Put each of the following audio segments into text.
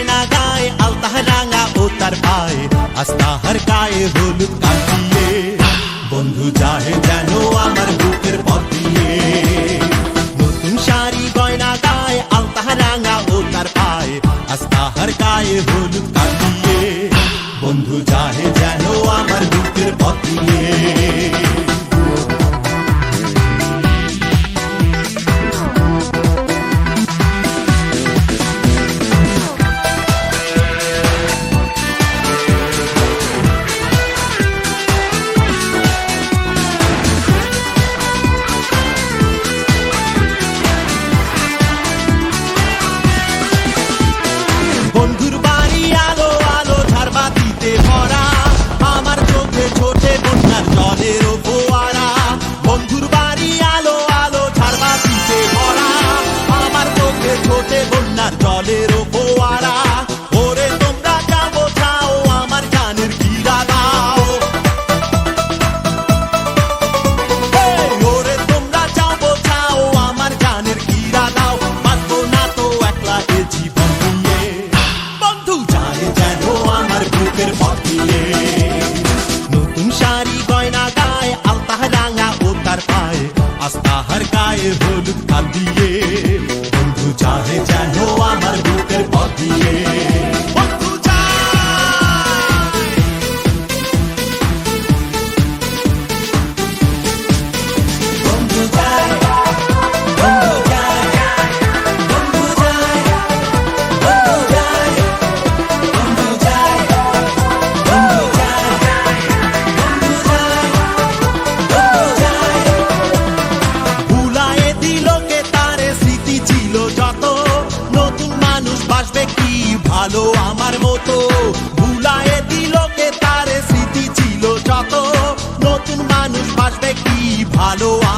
গয়না গায় আলতাহ রাঙা ও তার পায় আস্তাহার গায়ে হলুদ কাটিয়ে বন্ধু যায় যেন আমার বুকের পথ দিয়ে। নতুন শাড়ি গয়না গায়ে আলতাহ রাঙা ও তার পায় আস্তাহার গায়ে হলুদ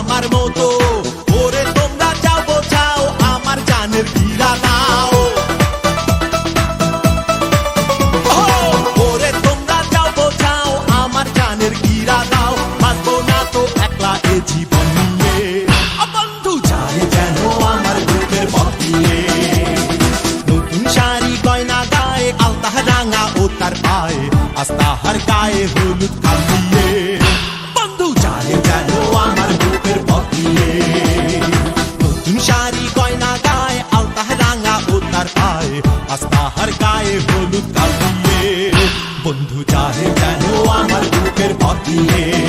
আমার মতো। ওরে তোমরা যাও, বোঝাও, আমার জানের পীড়া নাও। ওরে তোমরা যাও, বোঝাও, আমার জানের কিরা নাও। বাঁচবো না তো একলা এ জীবন নিয়ে। বন্ধু গায়ে আস্তাহার গায়ে হলুদ কালিয়ে yeah.